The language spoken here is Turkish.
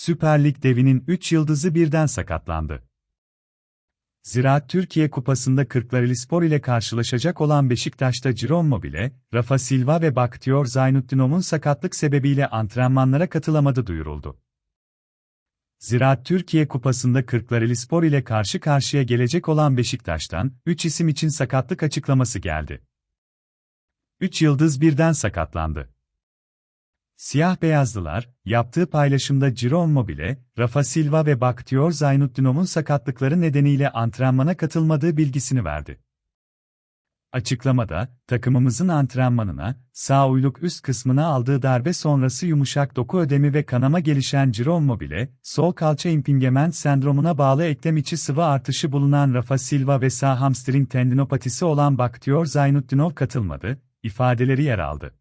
Süper Lig devinin 3 yıldızı birden sakatlandı. Ziraat Türkiye Kupası'nda Kırklarelispor ile karşılaşacak olan Beşiktaş'ta Ciron Mobile, Rafa Silva ve Baktıyor Zaynutdinov'un sakatlık sebebiyle antrenmanlara katılamadı duyuruldu. Ziraat Türkiye Kupası'nda Kırklarelispor ile karşı karşıya gelecek olan Beşiktaş'tan 3 isim için sakatlık açıklaması geldi. 3 yıldız birden sakatlandı. Siyah beyazlılar, yaptığı paylaşımda Ciron Mobile, Rafa Silva ve Baktıyor Zaynutdinov'un sakatlıkları nedeniyle antrenmana katılmadığı bilgisini verdi. Açıklamada, takımımızın antrenmanına, sağ uyluk üst kısmına aldığı darbe sonrası yumuşak doku ödemi ve kanama gelişen Ciron Mobile, sol kalça impingement sendromuna bağlı eklem içi sıvı artışı bulunan Rafa Silva ve sağ hamstring tendinopatisi olan Baktıyor Zaynutdinov katılmadı, ifadeleri yer aldı.